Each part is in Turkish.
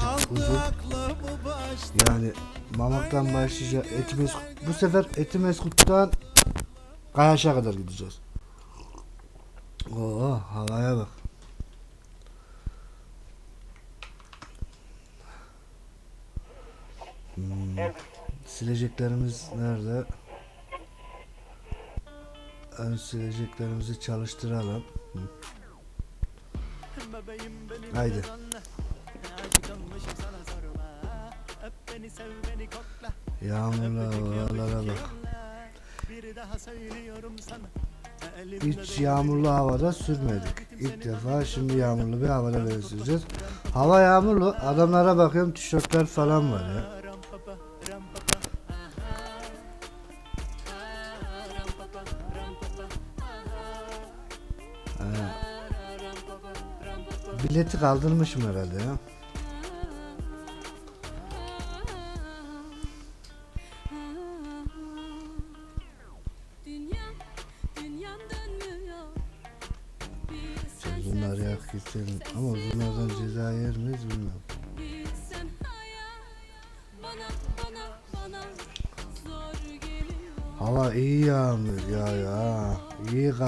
birazcık uzun. Yani Mamak'tan başlayacağız. Etimez, bu sefer Etimeskut'tan Kayaş'a kadar gideceğiz. Oo havaya bak. Hmm, Sileceklerimiz nerede? Ön sileceklerimizi çalıştıralım. Hı. Haydi. Yağmurlu havalara bak. Hiç yağmurlu havada sürmedik. İlk defa şimdi yağmurlu bir havada böyle süreceğiz. Hava yağmurlu. Adamlara bakıyorum tişörtler falan var ya. Ha. Bileti kaldırmışım herhalde ya.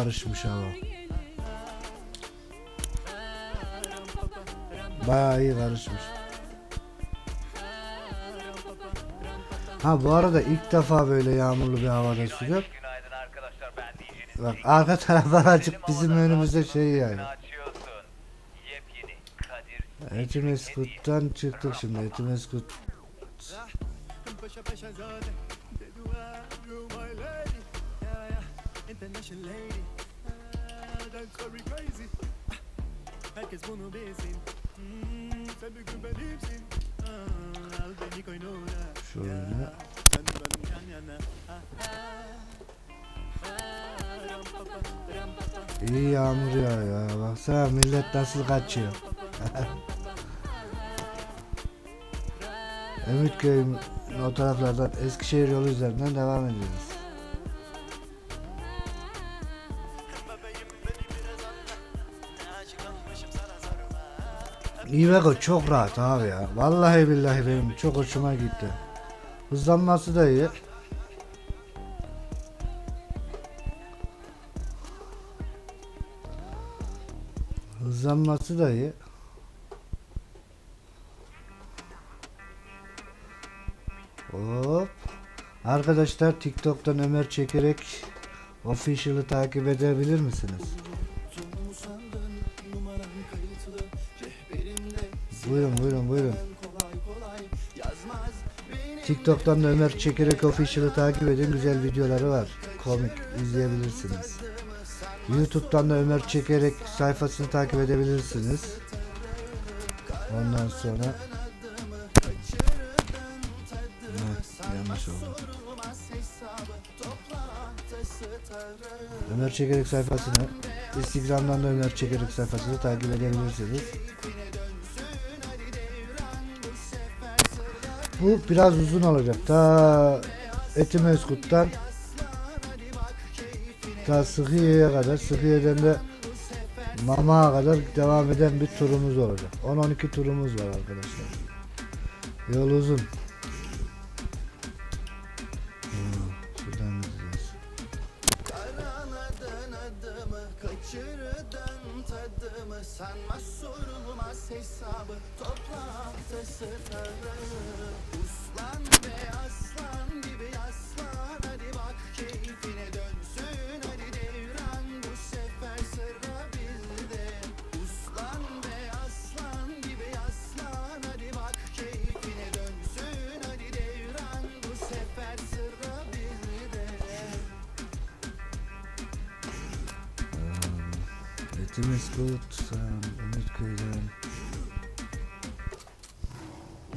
Karışmış hava. Bayağı iyi karışmış. Ha bu arada ilk defa böyle yağmurlu bir havada sürüyor. Bak arka taraflar açık bizim önümüzde şey yani. Etimeskut'tan çıktık şimdi Etimeskut. Paşa paşa Herkes bunu bilsin Hmm, Sen bir gün benimsin Ah, Al beni koynuna Şöyle. Sen ben yan yana Ah, İyi yağmur ya ya. Baksana millet nasıl kaçıyor. Ümitköy'ün o taraflardan Eskişehir yolu üzerinden devam ediyoruz. Iveco çok rahat abi ya. Vallahi billahi benim çok hoşuma gitti. Hızlanması da iyi. Hızlanması da iyi. Hop. Arkadaşlar TikTok'tan Ömer çekerek Official'ı takip edebilir misiniz? Buyurun buyurun buyurun. TikTok'tan da Ömer çekerek Official'ı takip edin. Güzel videoları var. Komik izleyebilirsiniz. YouTube'dan da Ömer çekerek sayfasını takip edebilirsiniz. Ondan sonra Heh, yanlış oldu. Ömer Çekerek sayfasını Instagram'dan da Ömer Çekerek sayfasını takip edebilirsiniz. Bu biraz uzun olacak. Ta Etimeskut'tan ta Sıhhiye'ye kadar, Sıhhiye'den de Mama'a kadar devam eden bir turumuz olacak. 10-12 turumuz var arkadaşlar. Yol uzun. Tadımı Sanma sorulmaz hesabı toplantısı tarı Uslan ve Etimeskut, Ümitköy'den.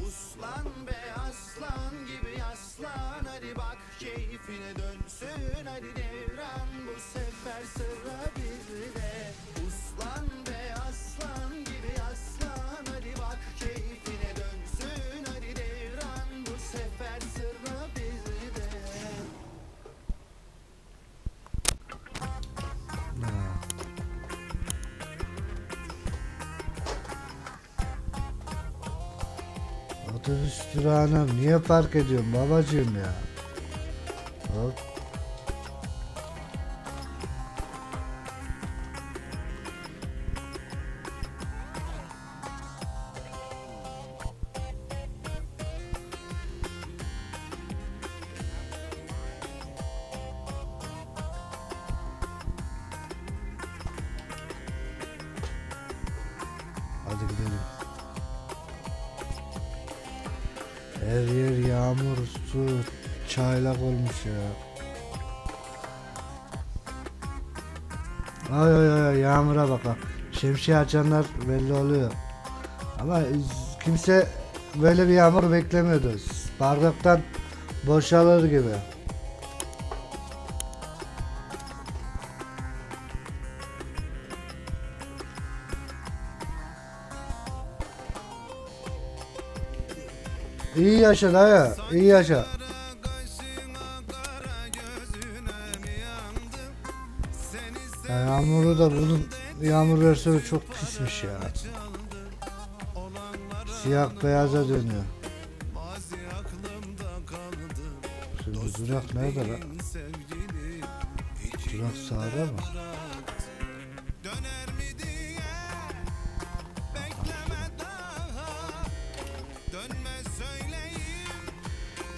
Uslan be aslan gibi aslan Hadi bak keyfine dönsün. Hadi devran bu sefer sıra bizde Uslan be Durağına niye park ediyorum babacığım ya? Hop. Her yer yağmur, su, çaylak olmuş ya. Ay ay ay yağmura bak bak. Şemsiye açanlar belli oluyor. Ama kimse böyle bir yağmur beklemiyordu. Bardaktan boşalır gibi. İyi yaşa dayı, iyi yaşa. Ya yağmuru da bunun yağmur versiyonu çok pismiş ya. Siyah beyaza dönüyor. Şimdi durak nerede lan? Durak sağda mı?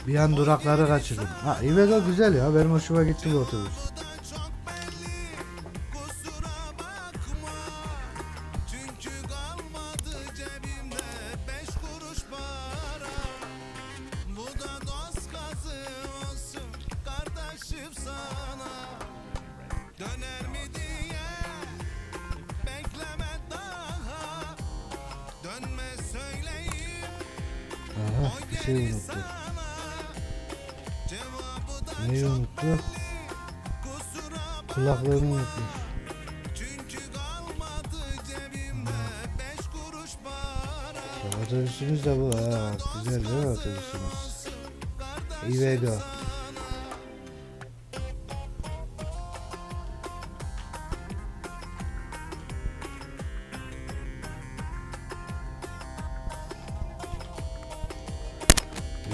Bir an durakları kaçırdım. Ha İvega güzel ya. Benim hoşuma gitti bu otobüs. Bu da dost kazı Neyi unuttu? Kulaklığını unutmuş. Otobüsümüz de bu ha. Güzel değil mi otobüsümüz? İvega.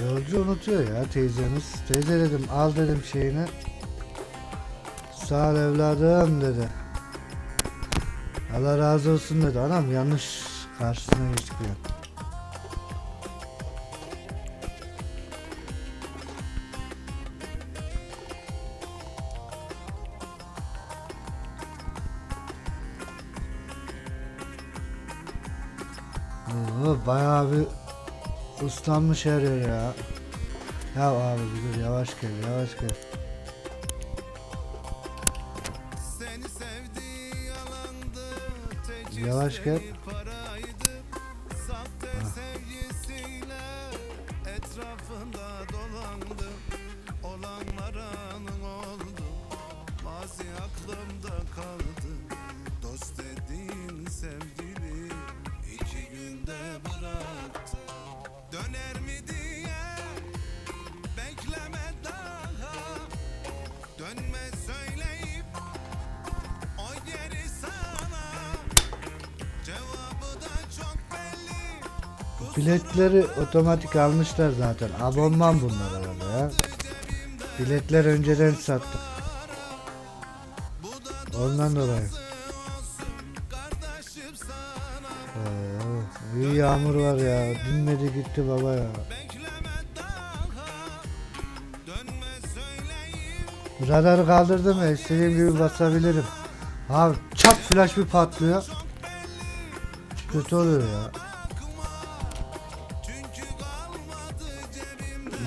Yolcu unutuyor ya teyzemiz. Teyze dedim al dedim şeyini. Sağ ol evladım dedi. Allah razı olsun dedi. Anam yanlış karşısına geçtik. Oo, ıslanmış her yer ya. Ya abi dur yavaş gel yavaş gel. Yavaş gel. Mazi aklımda kaldı Dost dediğin sevgili Biletleri otomatik almışlar zaten. Abonman bunlar arada ya. Biletler önceden sattık. Ondan dolayı. Oo, iyi yağmur var ya. Dinmedi gitti baba ya. Radarı kaldırdım istediğim gibi basabilirim. Abi çat flash bir patlıyor. Kötü oluyor ya.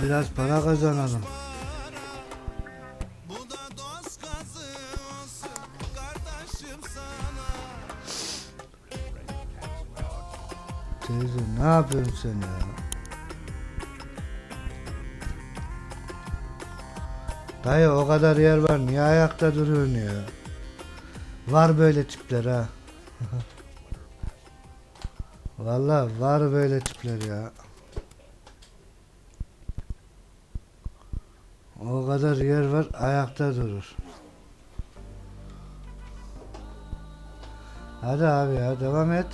Biraz para kazanalım. Teyze ne yapıyorsun sen ya? Dayı o kadar yer var niye ayakta duruyorsun ya? Var böyle tipler ha. Vallahi var böyle tipler ya. O kadar yer var ayakta durur. Hadi abi ya devam et.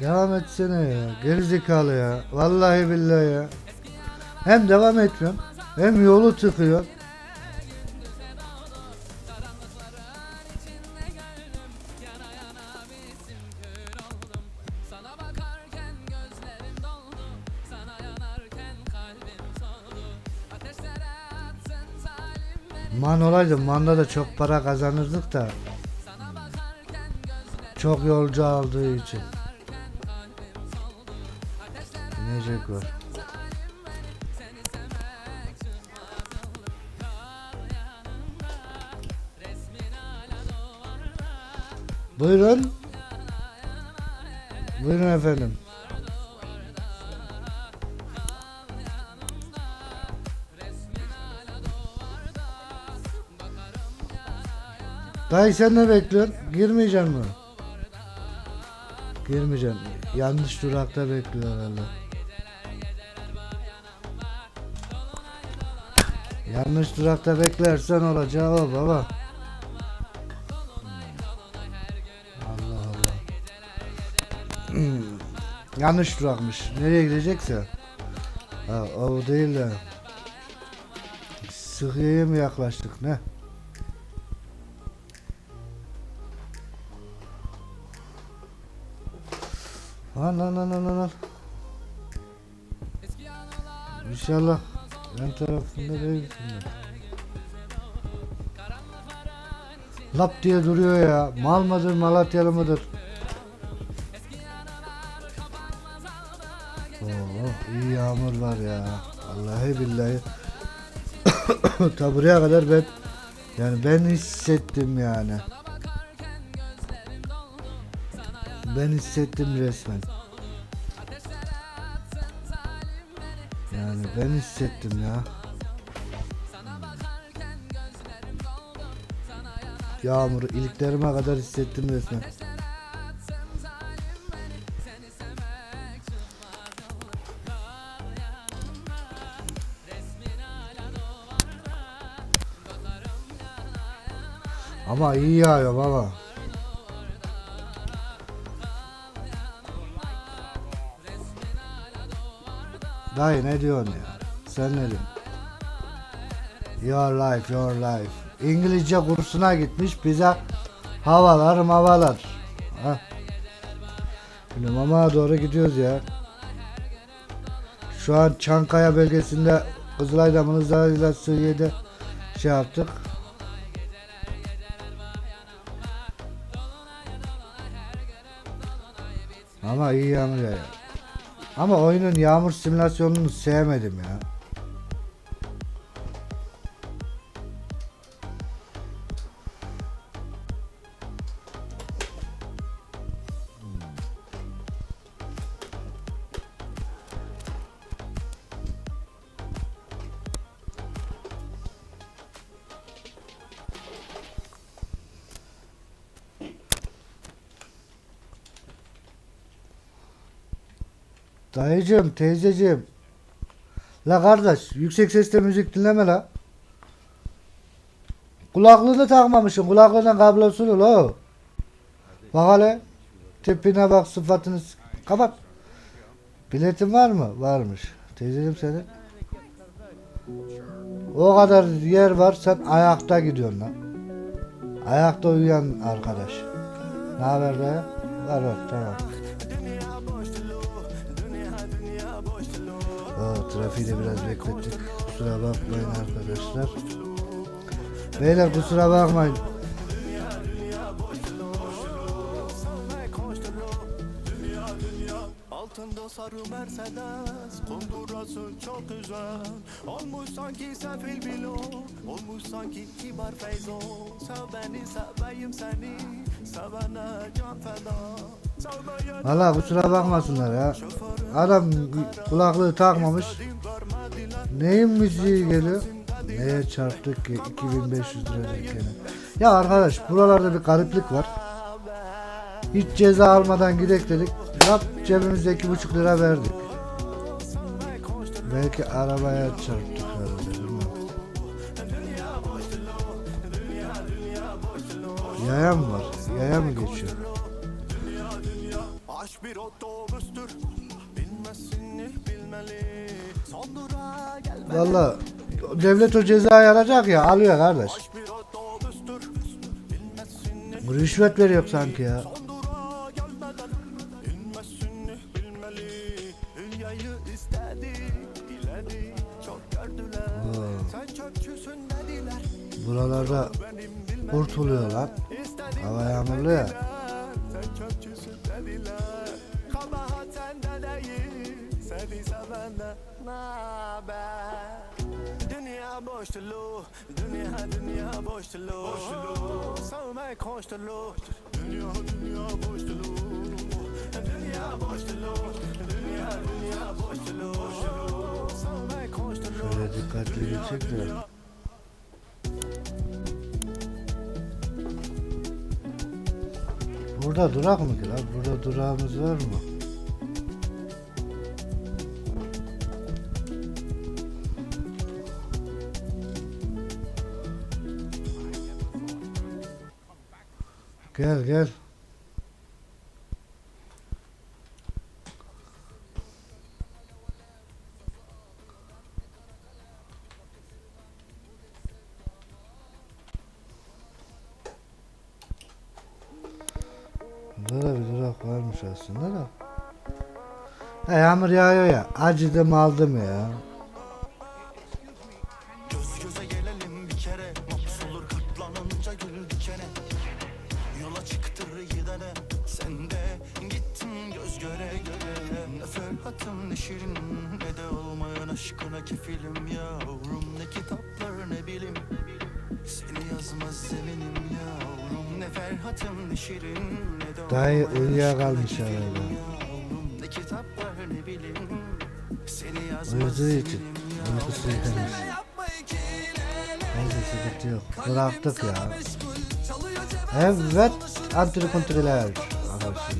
Devam etsene ya. Gerizekalı ya. Vallahi billahi ya. Hem devam etmiyorum. Hem yolu tıkıyor. Man olaydı manda da çok para kazanırdık da. Çok yolcu aldığı için. İnecek var. Buyurun. Buyurun efendim. Dayı sen ne bekliyorsun? Girmeyeceksin mi? Girmeyeceksin. Yanlış durakta bekliyor herhalde. Yanlış durakta beklersen olacağı o baba. Allah Allah. Hmm. Yanlış durakmış. Nereye gidecekse. Ha, o değil de. Sıhhiye'ye mi yaklaştık ne? Lan lan lan lan lan. İnşallah yan tarafında değilsindir. Lap diye duruyor ya. Mal mıdır Malatyalı mıdır? Oo, iyi yağmur var ya. Vallahi billahi. Ta buraya kadar ben yani ben hissettim yani. Ben hissettim resmen. Yani ben hissettim ya. Yağmuru iliklerime kadar hissettim resmen. Ama iyi yağıyor baba. Dayı ne diyorsun ya? Sen ne diyorsun? Your life, your life. İngilizce kursuna gitmiş bize havalar mavalar. Ha. Şimdi mama doğru gidiyoruz ya. Şu an Çankaya bölgesinde Kızılay'da Mınızlar'la Suriye'de şey yaptık. Ama iyi yağmur ya. Ama oyunun yağmur simülasyonunu sevmedim ya. Dayıcım, teyzeciğim. La kardeş, yüksek sesle müzik dinleme la. Kulaklığını takmamışsın, kulaklığından kablosunu la. Bak hele. Tipine bak, sıfatını. Kapat. Biletin var mı? Varmış. Teyzeciğim senin. O kadar yer var, sen ayakta gidiyorsun lan. Ayakta uyuyan arkadaş. Ne haber dayı? Var var, tamam. Trafiği de biraz beklettik. Kusura bakmayın arkadaşlar. Beyler kusura bakmayın. Altında sarı Mercedes Kondurası çok güzel Olmuş sanki sefil bilo Olmuş sanki kibar Feyzo Sev beni seveyim seni Sevene can feda Valla kusura bakmasınlar ya. Adam kulaklığı takmamış. Neyin müziği geliyor? Neye çarptık ki 2500 lira gene. Ya arkadaş buralarda bir gariplik var. Hiç ceza almadan gidek dedik. Yap cebimizde iki buçuk lira verdik. Belki arabaya çarptık. Yaya mı var? Yaya mı geçiyor? Aşk bir otobüstür Valla devlet o cezayı alacak ya alıyor kardeş. Rüşvet veriyor sanki ya. Buralarda kurtuluyor lan. Hava yağmurlu ya. Dolu Dünya dünya boş dolu Sevmek hoş Dünya dünya boş Dünya boş Dünya dünya boş dolu Sevmek hoş Şöyle dikkatli geçecek de. Burada durak mı ki lan? Burada durağımız var mı? Gel gel. Burada da bir durak varmış aslında da. Ha, yağmur yağıyor ya. Acıdım aldım ya. Gidene Sen de gittin göz göre göre. Ne ferhatım ne şirin Ne de olmayan aşkına kefilim yavrum. Ne kitaplar ne bilim. Seni yazmaz zeminim yavrum. Ne ferhatım ne şirin Ne de Dayı uyuyakalmış herhalde. Ne kitaplar ne bilim. Seni yazmaz zeminim yavrum. Neyse sıkıntı yok. Bıraktık ya. Evet. Antrikontreler. Arkadaşlar.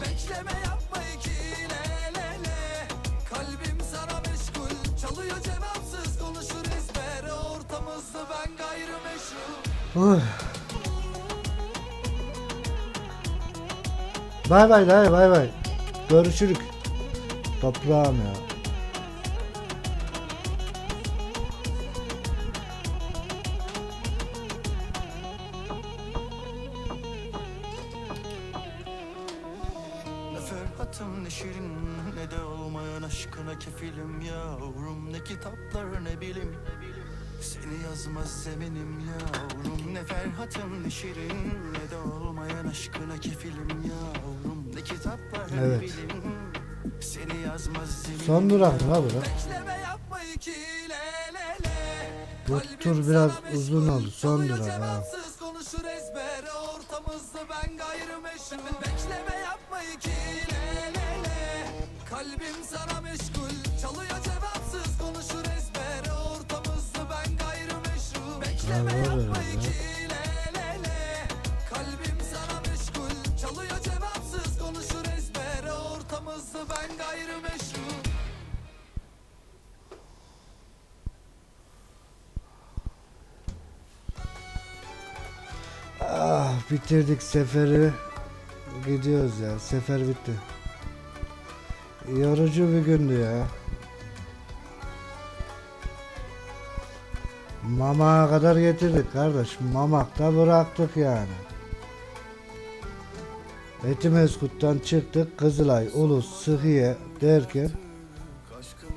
Bekleme yapma iki le le le Kalbim sana meşgul Çalıyor cevapsız konuşur ezber Ortamızda ben gayrimeşru Uy. Bay bay dayı bay bay. Görüşürük. Toprağım ya. Bu tur biraz uzun oldu. Son durak ha. Kalbim sana meşgul Çalıyor cevapsız. Konuşur ezber Ortamızda ben gayrimeşru Bekleme yapma iki Çalıyor cevapsız. Konuşur Ortamızda ben gayrimeşru bitirdik seferi. Gidiyoruz ya. Sefer bitti. Yorucu bir gündü ya. Mama'a kadar getirdik kardeş. Mamak'ta bıraktık yani. Etimeskut'tan çıktık. Kızılay, Ulus, Sıhhiye derken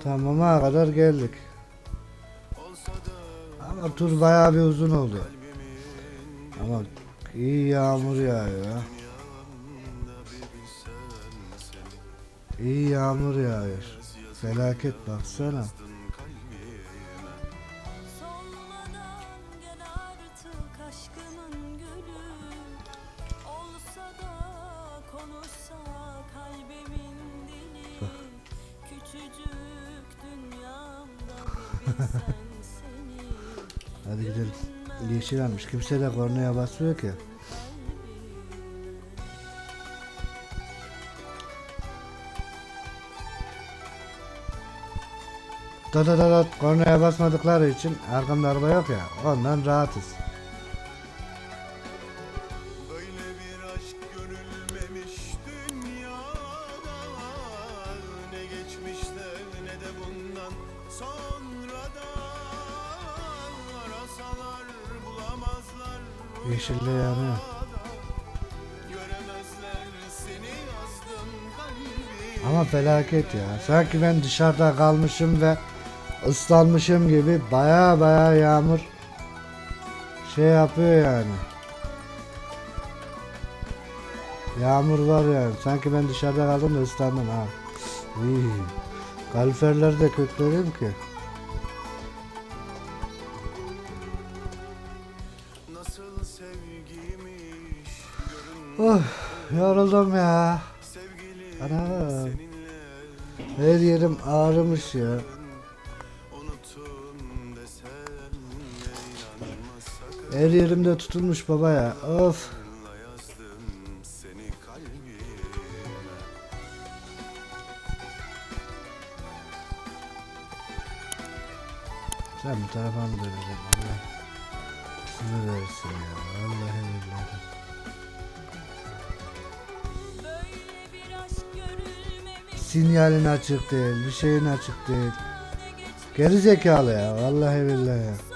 tam Mamak'a kadar geldik. Ama tur bayağı bir uzun oldu. Ama iyi yağmur yağıyor ya. İyi yağmur yağıyor. Felaket baksana. Hadi gidelim. Yeşil. Kimse de kornaya basmıyor ki. Da da da da kornaya basmadıkları için arkamda araba yok ya. Ondan rahatız. Felaket ya. Sanki ben dışarıda kalmışım ve ıslanmışım gibi baya baya yağmur şey yapıyor yani. Yağmur var yani. Sanki ben dışarıda kaldım da ıslandım ha. Uy. Kaloriferleri de kökledim ki. Oh, yoruldum ya. sevgili Ana. seninle Her yerim ağrımış ya. Her yerimde tutulmuş baba ya. Of. Sen bu tarafa mı döneceksin Allah? Sizi versin ya. Vallahi billahi. Sinyalin açık değil, bir şeyin açık değil. Geri zekalı ya, vallahi billahi.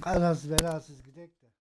Kazasız belasız gidek de.